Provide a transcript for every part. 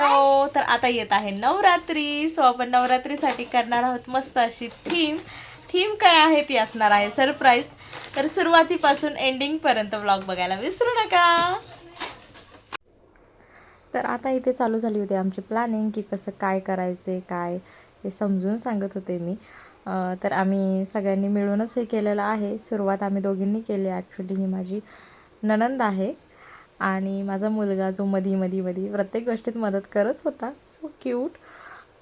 Hello तर आता येत आहे नवरात्री. सो आपण नवरात्रीसाठी करणार आहोत मस्त अशी थीम. थीम काय आहे ती असणार आहे सरप्राईज. तर सुरुवातीपासून एंडिंग पर्यंत ब्लॉग बघायला विसरू नका. तर आता इथे चालू झाली होती आमची प्लॅनिंग की कसं काय करायचे काय हे समजून सांगत होते मी. तर आम्ही सगळ्यांनी मिळूनच हे केलेलं आहे. सुरुवात आम्ही दोघींनी केली. ॲक्च्युली ही माझी ननंद आहे. आणि माझा मुलगा जो मधी मधी मधी प्रत्येक गोष्टीत मदत करत होता. सो क्यूट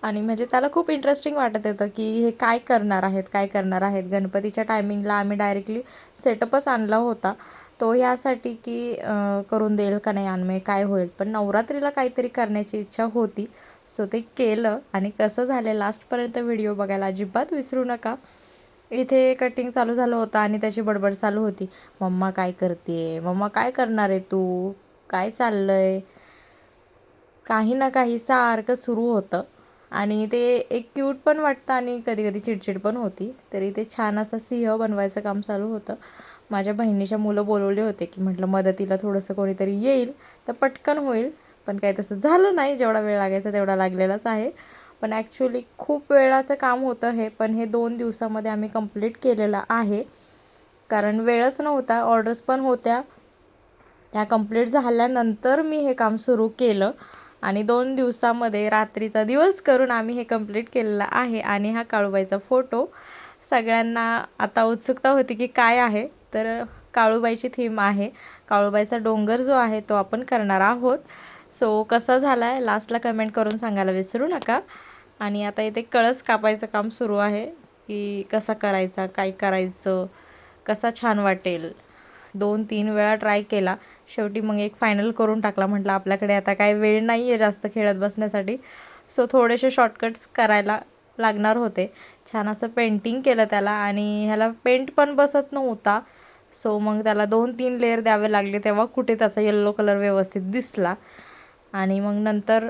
आणि म्हणजे त्याला खूप इंटरेस्टिंग वाटत होतं की हे काय करणार आहेत काय करणार आहेत. गणपतीच्या टायमिंगला आम्ही डायरेक्टली सेटअपच आणला होता. तो यासाठी की करून देईल का नाही अन्मय काय होईल. पण नवरात्रीला काहीतरी करण्याची इच्छा होती. सो ते केलं आणि कसं झालं लास्टपर्यंत व्हिडिओ बघायला अजिबात विसरू नका. इथे कटिंग चालू झालं होतं आणि त्याची बडबड चालू होती. मम्मा काय करते? मम्मा काय करणार आहे तू? काय चाललं आहे काही ना काही सारखं सुरू होतं. आणि ते एक क्यूट पण वाटतं आणि कधी कधी चिडचिड पण होती. तरी ते छान असं सिंह बनवायचं काम चालू होतं. माझ्या बहिणीच्या मुलं बोलवले होते की म्हटलं मदतीला थोडंसं कोणीतरी येईल तर पटकन होईल. पण काही तसं झालं नाही. जेवढा वेळ लागायचा तेवढा लागलेलाच आहे. पण ॲक्च्युली खूप वेळाचं काम होतं हे पण हे दोन दिवसामध्ये आम्ही कंप्लीट केलेलं आहे. कारण वेळच नव्हता ऑर्डर्स पण होत्या. त्या कंप्लीट झाल्यानंतर मी हे काम सुरू केलं. आणि दोन दिवसामध्ये रात्रीचा दिवस करून आम्ही हे कंप्लीट केलेलं आहे. आणि हा काळूबाईचा फोटो सगळ्यांना आता उत्सुकता होती की काय आहे तर काळूबाईची थीम आहे. काळूबाईचा डोंगर जो आहे तो आपण करणार आहोत. सो कसा झाला आहे लास्टला कमेंट करून सांगायला विसरू नका. आणि आता इथे कळस कापायचं काम सुरू आहे की कसा करायचा काय करायचं कसा छान वाटेल. दोन तीन वेळा ट्राय केला. शेवटी मग एक फायनल करून टाकला. म्हटलं आपल्याकडे आता काय वेळ नाही आहे जास्त खेळत बसण्यासाठी. सो थोडेसे शॉर्टकट्स करायला लागणार होते. छान असं पेंटिंग केलं त्याला आणि ह्याला पेंट पण बसत नव्हता. सो मग त्याला दोन तीन लेअर द्यावे लागले तेव्हा कुठे त्याचा येल्लो कलर व्यवस्थित दिसला. आणि मग नंतर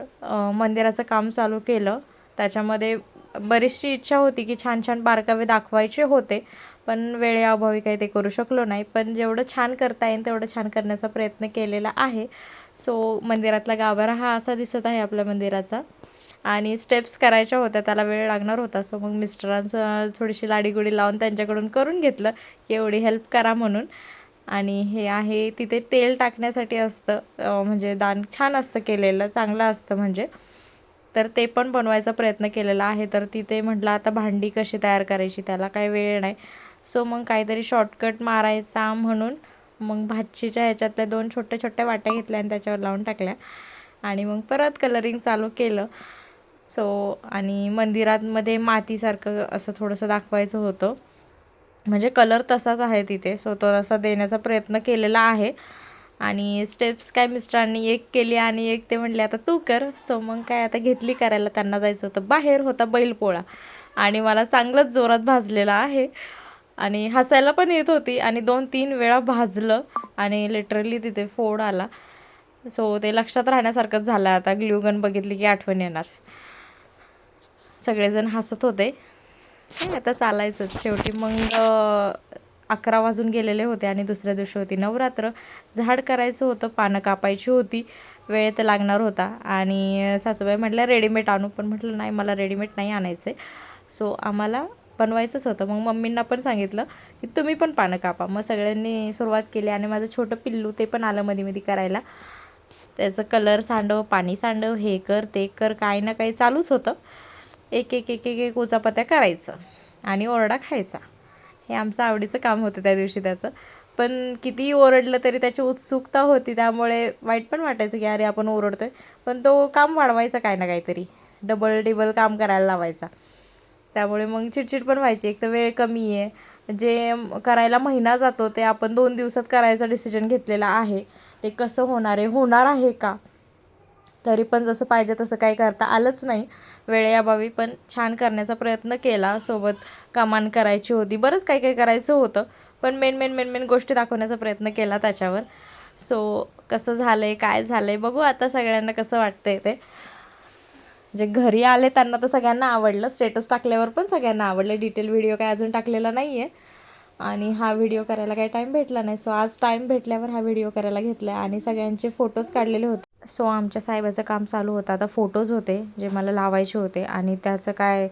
मंदिराचं काम चालू केलं. त्याच्यामध्ये बरीचशी इच्छा होती की छान छान बारकावे दाखवायचे होते पण वेळेअभावी काही ते करू शकलो नाही. पण जेवढं छान करता येईल तेवढं छान करण्याचा प्रयत्न केलेला आहे. सो मंदिरातला गाभारा हा असा दिसत आहे आपल्या मंदिराचा. आणि स्टेप्स करायच्या होत्या त्याला वेळ लागणार होता. सो मग मिस्टरांचं थोडीशी लाडीगुडी लावून त्यांच्याकडून करून घेतलं की एवढी हेल्प करा म्हणून. आणि हे आहे तिथे तेल टाकण्यासाठी असतं म्हणजे दान छान असतं केलेलं चांगलं असतं म्हणजे. तर ते पण बनवायचा प्रयत्न केलेला आहे. तर तिथे म्हटलं आता भांडी कशी तयार करायची? त्याला काही वेळ नाही. सो मग काहीतरी शॉर्टकट मारायचा म्हणून मग भाजीच्या ह्याच्यातल्या दोन छोट्या छोट्या वाट्या घेतल्या आणि त्याच्यावर लावून टाकल्या. आणि मग परत कलरिंग चालू केलं. सो आणि मंदिरातमध्ये मातीसारखं असं थोडंसं दाखवायचं होतं. म्हणजे कलर तसाच आहे तिथे. सो तो तसा देण्याचा प्रयत्न केलेला आहे. आणि स्टेप्स काय मिस्टरांनी एक केली आणि एक ते म्हटले आता तू कर. सो मग काय आता घेतली करायला त्यांना जायचं होतं. बाहेर होता बैलपोळा. आणि मला चांगलंच जोरात भाजलेला आहे. आणि हसायला पण येत होती आणि दोन तीन वेळा भाजलं आणि लिटरली तिथे फोड आला. सो ते लक्षात राहण्यासारखंच झालं. आता ग्ल्यूगन बघितली की आठवण येणार. सगळेजण हसत होते. आता चालायचंच. शेवटी मग अकरा वाजून गेलेले होते आणि दुसऱ्या दिवशी होती नवरात्र. झाड करायचं होतं पानं कापायची होती वेळ तर लागणार होता. आणि सासूबाई म्हटल्या रेडीमेड आणू. पण म्हटलं नाही मला रेडीमेड नाही आणायचं आहे सो आम्हाला बनवायचंच होतं. मग मम्मींना पण सांगितलं की तुम्ही पण पानं कापा. मग सगळ्यांनी सुरुवात केली आणि माझं छोटं पिल्लू ते पण आलं मध्ये मध्ये करायला. त्याचं कलर सांडव पाणी सांडव हे कर ते कर काही ना काही चालूच होतं. एक एक एक एक एक उचापत्या करायचं आणि ओरडा खायचा. हे आमचं आवडीचं काम होतं त्या दिवशी त्याचं. पण कितीही ओरडलं तरी त्याची उत्सुकता होती त्यामुळे वाईट पण वाटायचं की अरे आपण ओरडतो आहे पण तो काम वाढवायचा काय ना काहीतरी. डबल डिबल काम करायला लावायचा. त्यामुळे मग चिडचिड पण व्हायची. एक तर वेळ कमी आहे. जे करायला महिना जातो ते आपण दोन दिवसात करायचा डिसिजन घेतलेला आहे. ते कसं होणार आहे? होणार आहे का? तरी पण जसं पाहिजे तसं काही करता आलंच नाही. वेळेअभावी पण छान करण्याचा प्रयत्न केला. सोबत कमान करायची होती. बरंच काही काही करायचं होतं. पण मेन मेन मेन मेन गोष्टी दाखवण्याचा प्रयत्न केला त्याच्यावर. सो कसं झालं आहे काय झालं आहे बघू आता सगळ्यांना कसं वाटतंय ते. जे घरी आले त्यांना तर सगळ्यांना आवडलं. स्टेटस टाकल्यावर पण सगळ्यांना आवडलं. डिटेल व्हिडिओ काय अजून टाकलेला नाही आहे आणि हा व्हिडिओ करायला काही टाईम भेटला नाही. सो आज टाईम भेटल्यावर हा व्हिडिओ करायला घेतला आणि सगळ्यांचे फोटोज काढलेले होते. सो आमच्या साहेबाचं काम चालू होतं. आता फोटोज होते जे मला लावायचे होते आणि त्याचं काय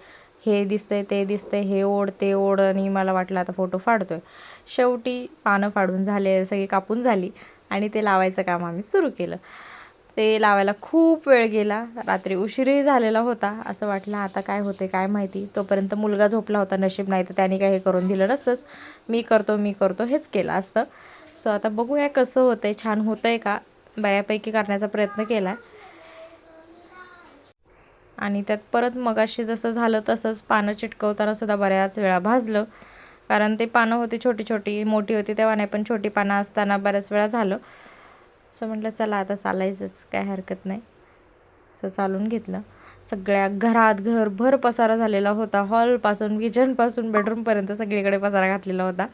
हे दिसतंय ते दिसतंय हे ओढ ते ओढ आणि मला वाटलं आता फोटो फाडतोय. शेवटी पानं फाडून झाले सगळी कापून झाली आणि ते लावायचं काम आम्ही सुरू केलं. ते लावायला खूप वेळ गेला. रात्री उशीरही झालेला होता. असं वाटलं आता काय होते काय माहिती? तोपर्यंत मुलगा झोपला होता नशीब नाही तर त्याने काही हे करून दिलं नसतंच. मी करतो मी करतो हेच केलं असतं. सो आता बघूया कसं होतं आहे छान होतं आहे का? बऱ्यापैकी करण्याचा प्रयत्न केला. आणि त्यात परत मगाशी जसं झालं तसंच पानं चिटकवताना सुद्धा बऱ्याच वेळा भाजलं. कारण ते पानं होती छोटी छोटी मोठी होती तेव्हा नाही पण छोटी पानं असताना बऱ्याच वेळा झालं. सो म्हटलं चला आता चालायचंच काय हरकत नाही. सो चालून घेतलं. सगळ्या घरात घरभर पसारा झालेला होता. हॉलपासून किचनपासून बेडरूमपर्यंत सगळीकडे पसारा घातलेला होता.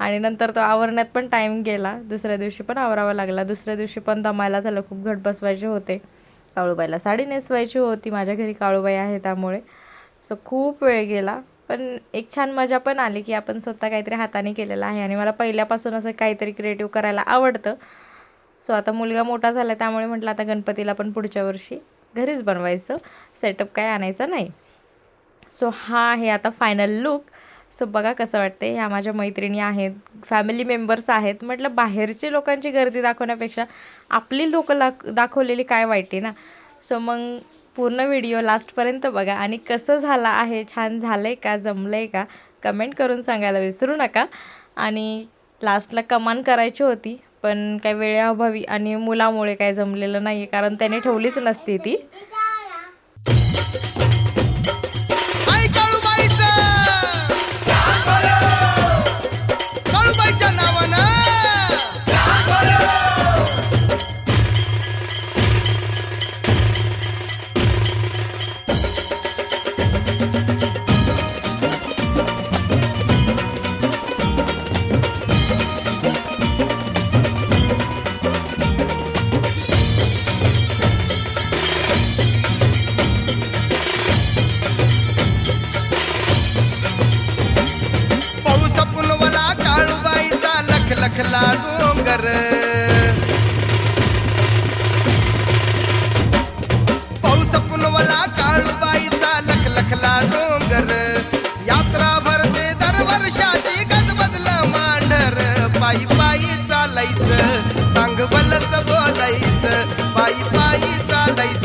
आणि नंतर तो आवरण्यात पण टाईम गेला. दुसऱ्या दिवशी पण आवरावा लागला. दुसऱ्या दिवशी पण दमायला झालं. खूप घट बसवायचे होते. काळूबाईला साडी नेसवायची होती. माझ्या घरी काळूबाई आहे त्यामुळे. सो खूप वेळ गेला. पण एक छान मजा पण आली की आपण स्वतः काहीतरी हाताने केलेलं आहे. आणि मला पहिल्यापासून असं काहीतरी क्रिएटिव्ह करायला आवडतं. सो आता मुलगा मोठा झाला त्यामुळे म्हटलं आता गणपतीला पण पुढच्या वर्षी घरीच बनवायचं. सेटअप काय आणायचं नाही. सो हा आहे आता फायनल लुक सो बघा कसं वाटते ह्या माझ्या मैत्रिणी आहेत फॅमिली मेंबर्स आहेत. म्हटलं बाहेरचे लोकांची गर्दी दाखवण्यापेक्षा आपली लोकं दाख दाखवलेली काय वाईट आहे ना? सो मग पूर्ण व्हिडिओ लास्टपर्यंत बघा. आणि कसं झाला आहे छान झालं आहे का जमलं आहे का कमेंट करून सांगायला विसरू नका. आणि लास्टला कमान करायची होती पण काही वेळेअभावी आणि मुलामुळे काय जमलेलं नाही आहे कारण त्याने ठेवलीच नसती ती. लख लखला डोंगर पाऊस पुनवला काळूबाईचा लख लखला डोंगर यात्रा भरते दरवर्षाची गजबजलं मांडर पायी पायी चालायचं सांग बलस बोलायचं पायी पायी चालायचं.